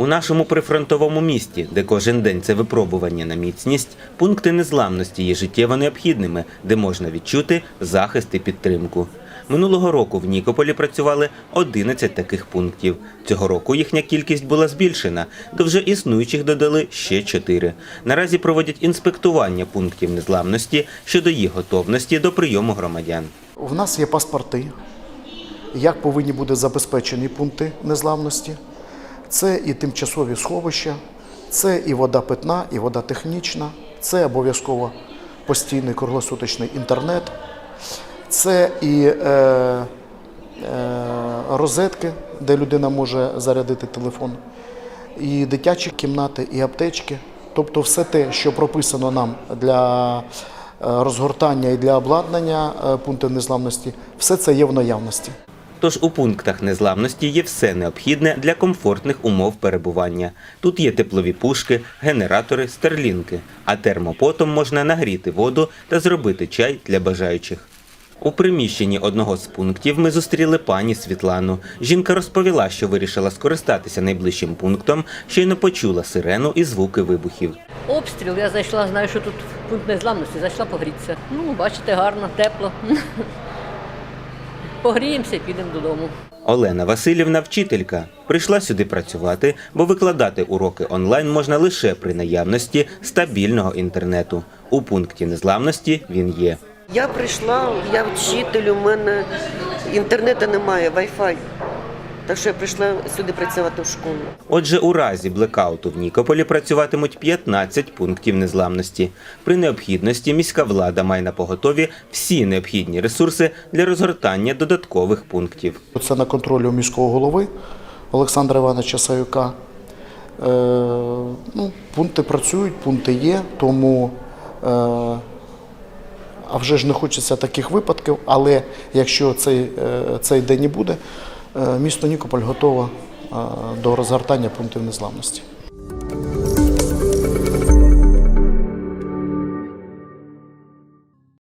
У нашому прифронтовому місті, де кожен день це випробування на міцність, пункти незламності є життєво необхідними, де можна відчути захист і підтримку. Минулого року в Нікополі працювали 11 таких пунктів. Цього року їхня кількість була збільшена. До вже існуючих додали ще 4. Наразі проводять інспектування пунктів незламності щодо їх готовності до прийому громадян. У нас є паспорти, як повинні бути забезпечені пункти незламності. Це і тимчасові сховища, це і вода питна, і вода технічна, це обов'язково постійний круглосуточний інтернет, це і е, е, розетки, де людина може зарядити телефон, і дитячі кімнати, і аптечки. Тобто все те, що прописано нам для е, розгортання і для обладнання е, пунктів незламності, все це є в наявності. Тож у пунктах незламності є все необхідне для комфортних умов перебування. Тут є теплові пушки, генератори, стерлінки, а термопотом можна нагріти воду та зробити чай для бажаючих. У приміщенні одного з пунктів ми зустріли пані Світлану. Жінка розповіла, що вирішила скористатися найближчим пунктом, щойно почула сирену і звуки вибухів. Обстріл, я зайшла, знаю, що тут пункт незламності, зайшла погрітися. Ну, бачите, гарно, тепло. Погріємося і підемо додому. Олена Васильівна вчителька. Прийшла сюди працювати, бо викладати уроки онлайн можна лише при наявності стабільного інтернету. У пункті незламності він є. Я прийшла, я вчитель, у мене інтернету немає, Wi-Fi. Так що я прийшла сюди працювати в школу. Отже, у разі блекауту в Нікополі працюватимуть 15 пунктів незламності. При необхідності міська влада має на поготові всі необхідні ресурси для розгортання додаткових пунктів. Це на контролі у міського голови Олександра Івановича Саюка. Е, ну, пункти працюють, пункти є, тому е, а вже ж не хочеться таких випадків, але якщо цей, е, цей день і буде, місто Нікополь готове е, до розгортання пунктів незламності.